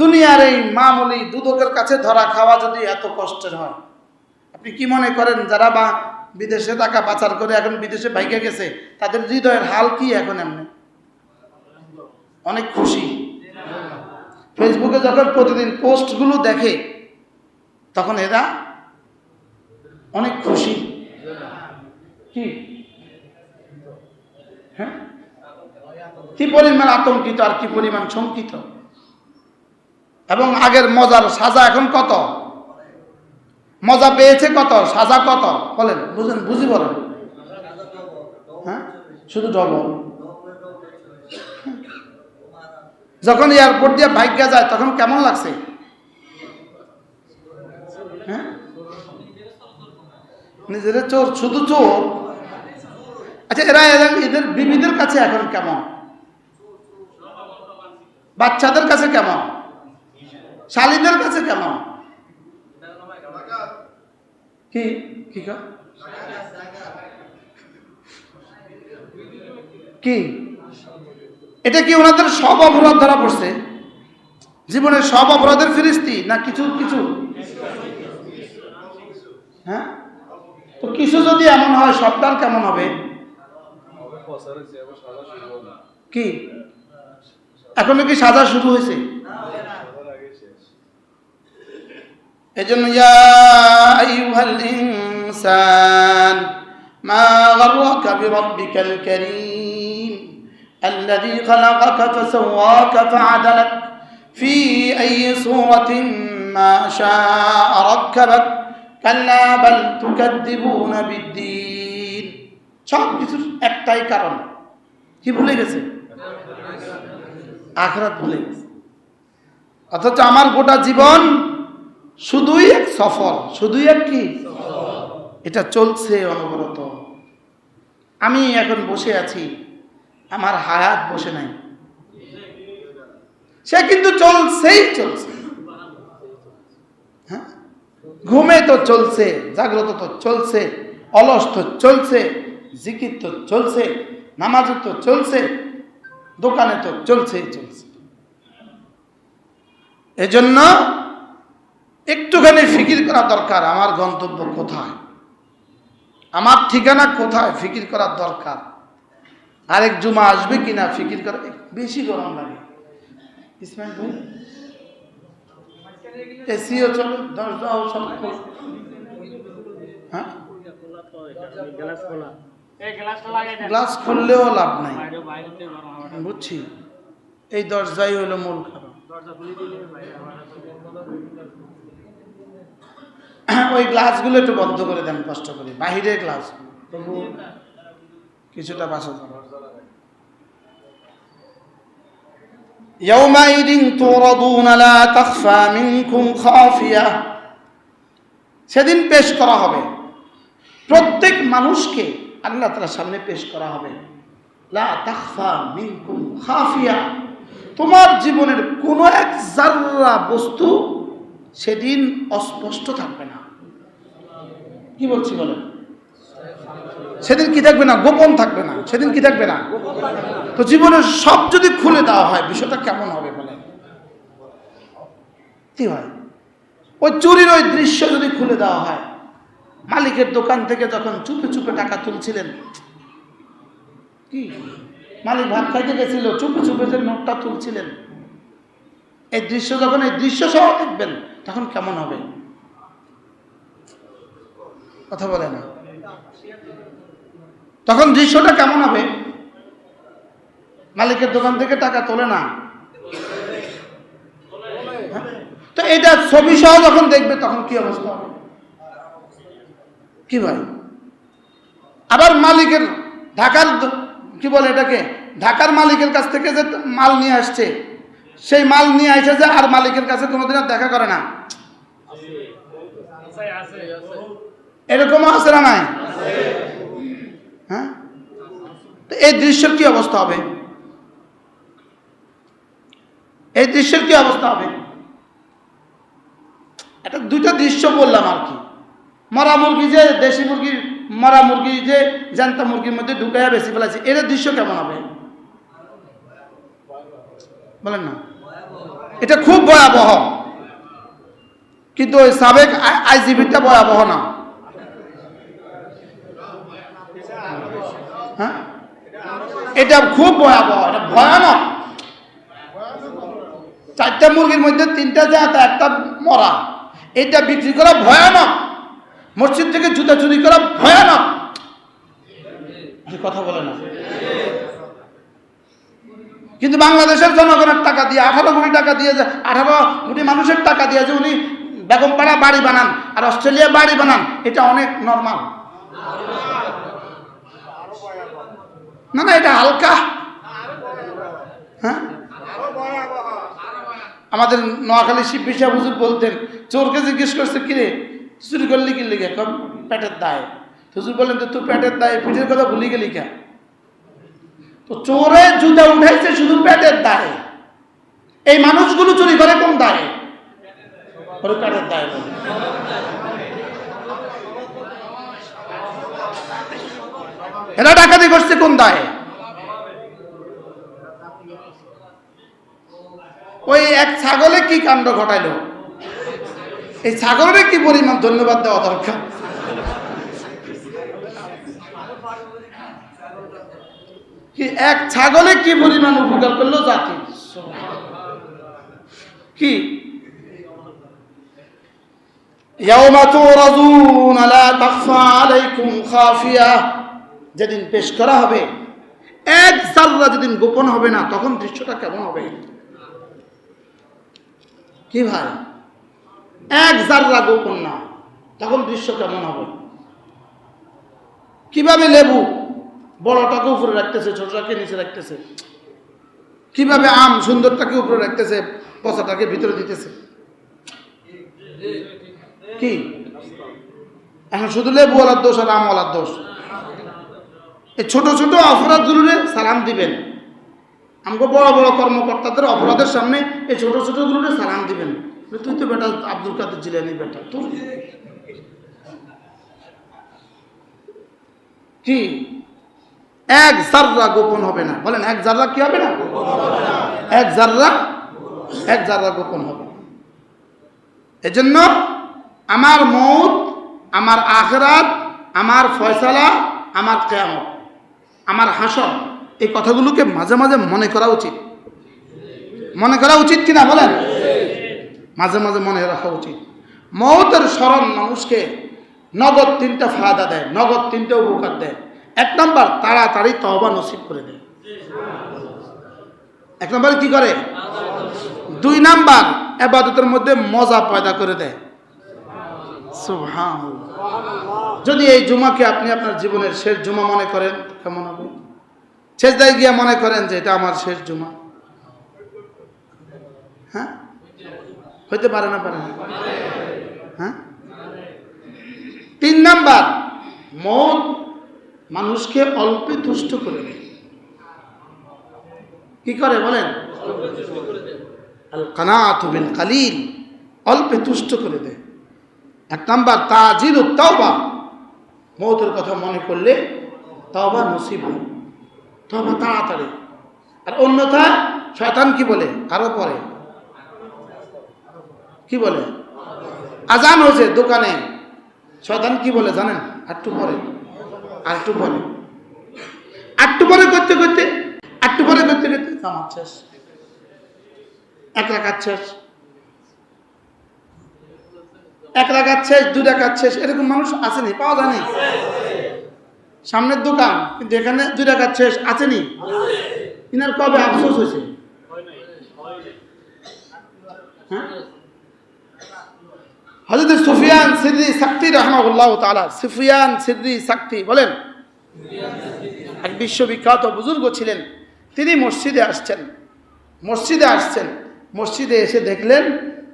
দুনিয়ার এই মামুলি দুদকের কাছে ধরা খাওয়া যদি এত কষ্টের হয়, আপনি কি মনে করেন যারা বা বিদেশে টাকা পাচার করে এখন বিদেশে ভাইকে গেছে, তাদের হৃদয়ের হাল কি এখন এমনি? অনেক খুশি। ফেসবুকে যখন প্রতিদিন পোস্টগুলো দেখে, তখন এরা অনেক খুশি। কি? হ্যাঁ? কি পরিমাণ আতঙ্কিত আর কি পরিমাণ শঙ্কিত? এবং আগের মজার সাজা এখন কত? মজা পেয়েছে কত? সাজা কত? বলেন, বুঝেন, বুঝি বলেন। হ্যাঁ? শুধু ডবল যখন এয়ারপোর্ট দিয়ে ভাগ্যা যায়, তখন কেমন লাগছে? হ্যাঁ? নিজেরা চোর, শুধু চোর? আচ্ছা এরা এরা- এদের বিবিদের কাছে এখন কেমন? বাচ্চাদের কাছে কেমন? শালীদের কাছে কেমন কি কি? কি? এটা কি ওনাদের সব অপরাধ ধরা পড়ছে? জীবনের সব অপরাধের ফিরিস্তি না কিছু কিছু? হ্যাঁ? তো কিছু যদি এমন হয়, সবটার কেমন হবে? কি? এখনও কি সাজা শুরু হয়েছে? এজন্য ইয়া আইয়ুহাল ইনসান মা গররাকা বিরাব্বিকাল কারীম الذي خلقك فسواك فعدلك في أي صورة ما شاء ركبك كلا بل تكذبون بالدين সব কিছুর একটাই কারণ কি ভুলে গেছে আখরাত ভুলে গেছে অথচ আমার গোটা জীবন শুধুই এক সফর শুধুই এক কি? এটা চলছে অনবরত। আমি এখন বসে আছি, আমার হায়াত বসে নাই। সে কিন্তু চলছেই চলছে। হ্যাঁ? ঘুমে তো চলছে, জাগ্রত তো চলছে, অলস তো চলছে, জিকির তো চলছে, নামাজ তো চলছে, দোকানে তো চলছেই চলছে। এজন্য একটুখানি ফিকির করা দরকার, আমার গন্তব্য কোথায়? আমার ঠিকানা কোথায়? ফিকির করার দরকার। আরেক জুমা আসবে কিনা ফিকির করা বেশি গরম লাগে। এসিও হ্যাঁ? গ্লাস খুললেও লাভ নাই। বুঝছি। এই দরজাই হলো মূল কারণ। ওই গ্লাসগুলো একটু বন্ধ করে দেন কষ্ট করে বাহিরের গ্লাস তবু কিছুটা বাসা يومئذ تعرضون لا تخفى منكم خافية সেদিন পেশ করা হবে প্রত্যেক মানুষকে আল্লাহ তাআলার সামনে পেশ করা হবে লা তাখফা মিনকুম খাফিয়া তোমার জীবনের কোনো এক জাররা বস্তু সেদিন অস্পষ্ট থাকবে না। কি বলছি বলেন? সেদিন কি থাকবে না? গোপন থাকবে না। সেদিন কি থাকবে না? তো জীবনের সব যদি খুলে দেওয়া হয়, বিষয়টা কেমন হবে বলেন? কি হয়? ওই চুরির ওই দৃশ্য যদি খুলে দেওয়া হয়, মালিকের দোকান থেকে যখন চুপে চুপে টাকা তুলছিলেন, কি? মালিক ভাত খাইতে গেছিল, চুপে চুপে যে নোটটা তুলছিলেন, এই দৃশ্য যখন, এই দৃশ্য সহ দেখবেন তখন কেমন হবে? কথা বলে না। তখন দৃশ্যটা কেমন হবে? মালিকের দোকান থেকে টাকা তোলে না? তো এটা ছবি সহ যখন দেখবে, তখন কি অবস্থা হবে? কি ভাই? আবার মালিকের ঢাকার কি বলে এটাকে? ঢাকার মালিকের কাছ থেকে যে মাল নিয়ে আসছে সেই মাল নিয়ে আসে যে আর মালিকের কাছে কোনোদিন আর দেখা করে না। এরকমও আছে না নাই? হ্যাঁ? এই দৃশ্যের কি অবস্থা হবে? এই দৃশ্যের কি অবস্থা হবে? এটা দুইটা দৃশ্য বললাম আর কি। মরা মুরগি যে, দেশি মুরগির মরা মুরগি যে, জ্যান্ত মুরগির মধ্যে ঢুকাইয়া বেশি ফেলাছে এর দৃশ্য কেমন হবে? বলেন না। এটা খুব ভয়াবহ। কিন্তু ওই সাবেক আইজিবিটা ভয়াবহ না। হ্যাঁ? এটা খুব ভয়াবহ, এটা ভয়ানক। চারটা মুরগির মধ্যে তিনটা যায় একটা মরা। এটা বিক্রি করা ভয়ানক। মসজিদ থেকে জুতা চুরি করা ভয়ানক। কথা বলে না। কিন্তু বাংলাদেশের জনগণের টাকা দিয়ে, আঠারো কোটি টাকা দিয়ে যে, আঠারো কোটি মানুষের টাকা দিয়ে যে উনি বেগমপাড়া বাড়ি বানান আর অস্ট্রেলিয়া বাড়ি বানান, এটা অনেক নর্মাল না না, এটা হালকা। হ্যাঁ? আমাদের নোয়াখালী শিব বিষয় হুজুর বলতেন, চোরকে জিজ্ঞেস করছে কিরে চুরি করলি কি লিখে কম, পেটের দায়। হুজুর বললেন, তো তুই পেটের দায়, পিঠের কথা ভুলি গেলি কে তো চোরে জুতা উঠাইছে শুধু পেটের দায়। এই মানুষগুলো চুরি করে কোন দায়ে? পেটের দায়। এরা ডাকাতি করছে কোন দায়ে? ওই এক ছাগলে কি কাণ্ড ঘটাইলো? এই ছাগলের কি পরিমাণ ধন্যবাদ দেওয়া দরকার? কি এক ছাগলে কি পরিমাণ উপকার করল জাতি? কি? যেদিন পেশ করা হবে, এক জাল্লা যেদিন গোপন হবে না, তখন দৃশ্যটা কেমন হবে? কি ভাই? এক জাল্লা গোপন না, তখন দৃশ্য কেমন হবে? কীভাবে লেবু? বড়টাকে উপরে রাখতেছে, ছোটটাকে নিচে রাখতেছে? কীভাবে আম সুন্দরটাকে উপরে রাখতেছে, পচাটাকে ভিতরে দিতেছে? কি? এখন শুধু লেবুওয়ালার দোষ আর আমওয়ালার দোষ। এই ছোট ছোট অপরাধগুলোরে সালাম দিবেন। আমাকে বড় বড় কর্মকর্তাদের অপরাধের সামনে এই ছোট ছোটগুলোরে সালাম দিবেন। তুই তো বেটা আব্দুল কাদের জিলানি বেটা, তোর কি? এক জাররা গোপন হবে না। বলেন, এক জাররা কি হবে না? এক জাররা এক জাররা গোপন হবে। এজন্য আমার মৌত আমার আখরাত, আমার ফয়সালা, আমার কেয়ামত, আমার হাসর, এই কথাগুলোকে মাঝে মাঝে মনে করা উচিত। মনে করা উচিত কিনা বলেন? মাঝে মাঝে মনে রাখা উচিত। মৌতের স্মরণ মানুষকে নগদ তিনটা ফায়দা দেয়, নগদ তিনটা উপকার দেয়। এক নম্বর, তাড়াতাড়ি তহবা নসিব করে দেয় এক নম্বর কি করে? দুই নাম্বার, এবাদতের মধ্যে মজা পয়দা করে দেয়। যদি এই জুমাকে আপনি আপনার জীবনের শেষ জুমা মনে করেন, কেমন হবে? শেষ দায় গিয়া মনে করেন যে এটা আমার শেষ জুমা। হ্যাঁ? হইতে পারে না পারে না? হ্যাঁ? তিন নাম্বার মদ মানুষকে অল্পে তুষ্ট করে দেয়। কি করে বলেন? আল কালিল, অল্পে তুষ্ট করে দেয়। এক নাম্বার তাজির তাওবা। মৌতের কথা মনে করলে তাওবা নসিব হয়। তবা তাড়াতাড়ি। আর অন্যথা শয়তান কি বলে? আরও পরে। কি বলে? আজান হয়েছে দোকানে। শয়তান কি বলে জানেন? একটু পরে। আর পরে। আটটু পরে করতে করতে আটটু পরে করতে করতে জামাত শেষ। এক রাখাত শেষ। এক রাখাত শেষ, দু রাখাত শেষ, এরকম মানুষ আসেনি, পাওয়া যায়নি। সামনের দোকান, কিন্তু এখানে দুই রাখাত শেষ, আসেনি। ইনার কবে আফসোস হয়েছে? হ্যাঁ? হজরত সুফিয়ান সিদ্দি সাক্তি রহমাউল্লাহ তালা সুফিয়ান সিদ্দি সাক্তি বলেন, এক বিশ্ববিখ্যাত বুজুর্গ ছিলেন, তিনি মসজিদে আসছেন মসজিদে আসছেন, মসজিদে এসে দেখলেন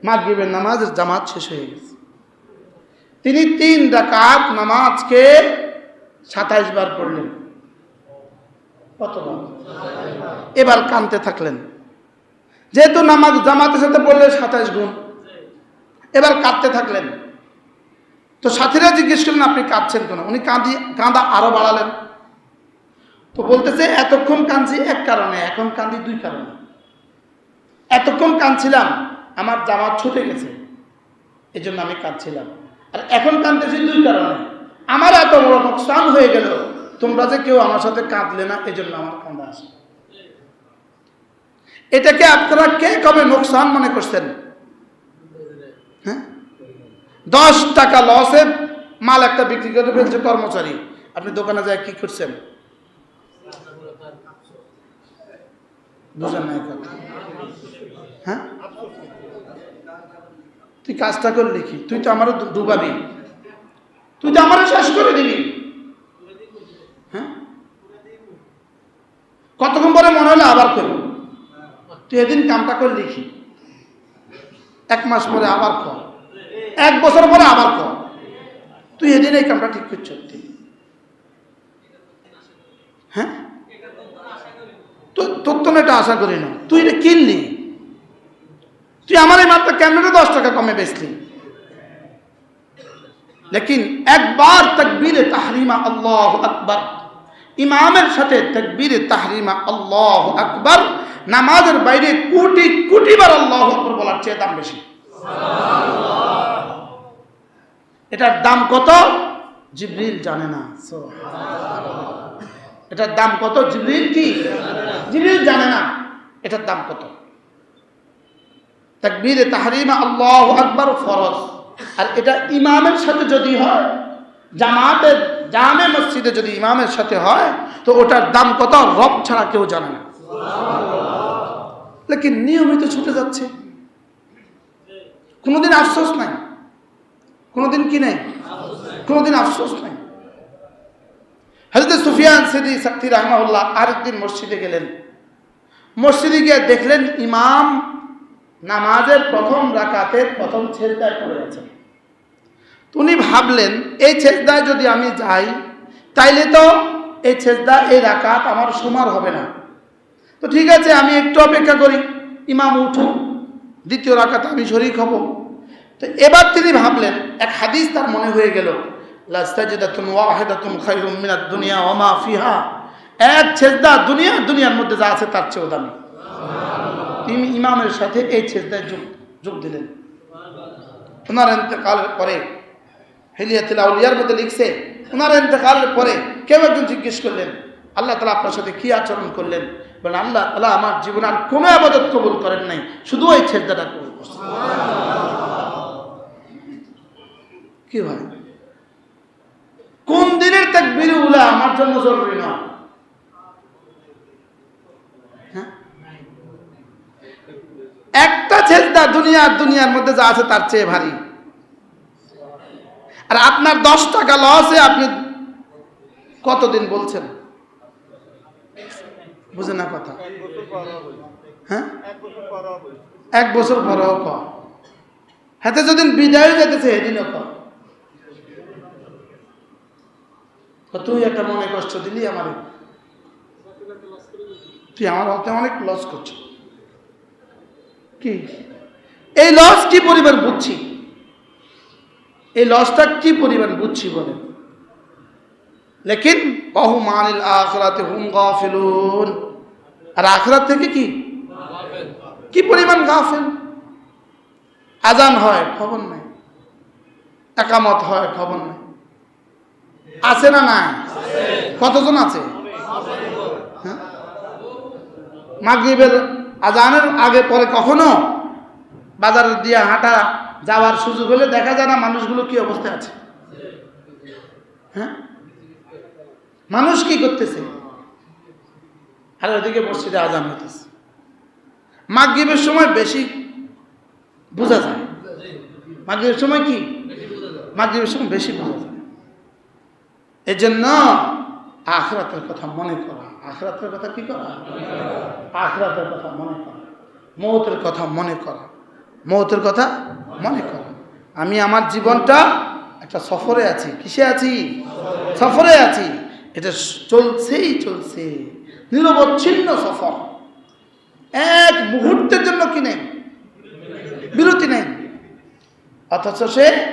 মাগরিবের নামাজের জামাত শেষ হয়ে গেছে। তিনি তিন ডাকাত নামাজকে সাতাইশ বার পড়লেন। কতবার এবার কানতে থাকলেন। যেহেতু নামাজ জামাতের সাথে পড়লে সাতাইশ গুণ। এবার কাঁদতে থাকলেন। তো সাথীরা জিজ্ঞেস করলেন, আপনি কাঁদছেন কেন? উনি কাঁদি, কাঁদা আরও বাড়ালেন। তো বলতেছে, এতক্ষণ কাঁদছি এক কারণে, এখন কাঁদি দুই কারণে। এতক্ষণ কাঁদছিলাম, আমার জামা ছুটে গেছে এই জন্য আমি কাঁদছিলাম। আর এখন কাঁদতেছি দুই কারণে। আমার এত বড় নোকসান হয়ে গেল, তোমরা যে কেউ আমার সাথে কাঁদলে না এই জন্য আমার কাঁদা আসে। এটাকে আপনারা কে কবে নোকসান মনে করছেন? দশ টাকা লসে মাল একটা বিক্রি করে ফেলছে কর্মচারী। আপনি দোকানে যায় কি করছেন বুঝেন না কথা। হ্যাঁ? তুই কাজটা করলি কি? তুই তো আমারও ডুবাবি তুই তো আমারও শেষ করে দিবি হ্যাঁ? কতক্ষণ পরে মনে হলো আবার করব? তুই এদিন কামটা করলি কি? এক মাস পরে আবার কর। এক বছর পরে আবার কর। তুই এদিন এই কামটা ঠিক করছ হ্যাঁ? তোর তো এটা আশা করি না। তুই এটা কিনলি? তুই আমার এই মাত্র ক্যামেরা দশ টাকা কমে বেচলি? লেকিন একবার তকবীরে তাহরিমা আল্লাহ আকবর, ইমামের সাথে তকবীরে তাহরিমা আল্লাহ আকবর, নামাজের বাইরে কোটি কোটি বার আল্লাহ আকবর বলার চেয়ে দাম বেশি। এটার দাম কত? জিবরিল জানে না। এটার দাম কত? জিবরিল কি? জিবরিল জানে না। এটার দাম কত? তাকবীরে তাহরিমা আল্লাহ আকবর ফরজ। আর এটা ইমামের সাথে যদি হয়, জামাতের, জামে মসজিদে যদি ইমামের সাথে হয়, তো ওটার দাম কত? রব ছাড়া কেউ জানে না। নিয়মিত ছুটে যাচ্ছে। কোনোদিন আফসোস নাই। কোনোদিন কি নাই? কোনোদিন আফসোস নাই? হজরত সুফিয়ান সিদি শক্তি রহমাউল্লাহ আরেকদিন মসজিদে গেলেন। মসজিদে গিয়ে দেখলেন ইমাম নামাজের প্রথম রাকাতের প্রথম ছেজদায় পড়ে আছেন উনি ভাবলেন, এই ছেজদায় যদি আমি যাই, তাইলে তো এই ছেজদা এই রাকাত আমার সমার হবে না। তো ঠিক আছে, আমি একটু অপেক্ষা করি। ইমাম উঠুক দ্বিতীয় রাকাত আমি শরিক হব। তো এবার তিনি ভাবলেন, এক হাদিস তার মনে হয়ে গেল দুনিয়া ওয়া মা ফিহা। এক ছেজদা দুনিয়া, দুনিয়ার মধ্যে যা আছে তার চেয়েও দামি। তিনি ইমামের সাথে এই ছেজদায় যোগ যোগ দিলেন। ওনার ইন্তেকালের পরে, হেলিয়াতিল আউলিয়ার মধ্যে লিখছে, ওনার ইন্তেকালের পরে কেউ একজন জিজ্ঞেস করলেন, আল্লাহ তালা আপনার সাথে কি আচরণ করলেন? বলেন, আল্লাহ তালা আমার জীবনে আর কোনো আবাদত কবুল করেন নাই, শুধু ওই ছেজদাটা কবুল করছেন কি হয়? কোন দিনের তাকবীর উলা আমার জন্য জরুরি না হ্যাঁ? একটা ছেজদা দুনিয়ার দুনিয়ার মধ্যে যা আছে তার চেয়ে ভারী। আর আপনার দশ টাকা লসে আপনি কতদিন বলছেন? বুঝে না কথা। হ্যাঁ? এক বছর পরেও ক। যদি বিদায় যেতেছে, সেদিনও ক তো তুই একটা মনে কষ্ট দিলি আমার। তুই আমার হাতে অনেক লস করছিস। কি? এই লস কি পরিমাণ বুঝছি? এই লসটা কি পরিমাণ বুঝছি বলে লেকিন বহু মানিল আখরাতে হুম গাফিলুন। আর আখরাত থেকে কি? কি পরিমাণ গাফিল? আজান হয়, খবর নাই। একামত হয়, খবর নাই। আছে না নাই? কতজন আছে? হ্যাঁ? মাগরিবের আজানের আগে, পরে কখনো বাজার দিয়ে হাঁটা যাওয়ার সুযোগ হলে দেখা যায় না মানুষগুলো কি অবস্থায় আছে? হ্যাঁ? মানুষ কি করতেছে? আর ওইদিকে মসজিদে আজান হইতেছে। মাগরীবের সময় বেশি বোঝা যায়। মাগরীবের সময় কি? মাগরীবের সময় বেশি বোঝা যায়। এজন্য আখরাতের কথা মনে করা। আখরাতের কথা কি করা? আখরাতের কথা মনে করা। মৌতের কথা মনে করা। মৌতের কথা মনে করা। আমি আমার জীবনটা একটা সফরে আছি। কিসে আছি? সফরে আছি। এটা চলছেই চলছে। নিরবচ্ছিন্ন সফর। এক মুহূর্তের জন্য কি নেই? বিরতি নেই। অথচ সে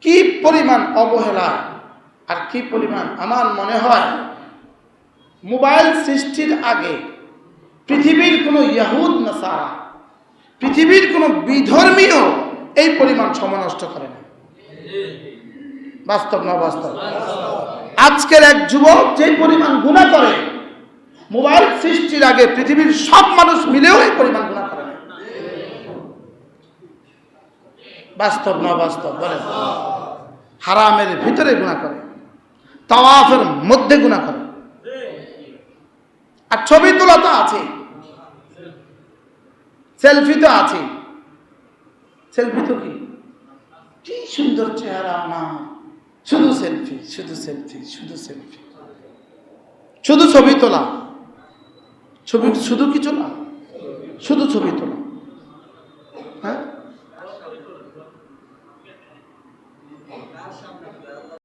কি পরিমাণ অবহেলা? আর কি পরিমাণ? আমার মনে হয় মোবাইল সৃষ্টির আগে পৃথিবীর কোনো ইয়াহুদ, নাসারা, পৃথিবীর কোনো বিধর্মীয় এই পরিমাণ সময় নষ্ট করে না। বাস্তব না বাস্তব? আজকের এক যুবক যে পরিমাণ গুণা করে, মোবাইল সৃষ্টির আগে পৃথিবীর সব মানুষ মিলেও এই পরিমাণ গুণা করে না। বাস্তব না বাস্তব? বলেন। হারামের ভিতরে গুণা করে। তাওয়াফের মধ্যে গুণা করে। আর ছবি তোলা তো আছে। সেলফি তো আছে। সেলফি তো কি? কি সুন্দর চেহারা আমার। শুধু সেলফি শুধু সেলফি শুধু সেলফি। শুধু ছবি তোলা। ছবি, শুধু কি তোলা শুধু ছবি তোলা। হ্যাঁ?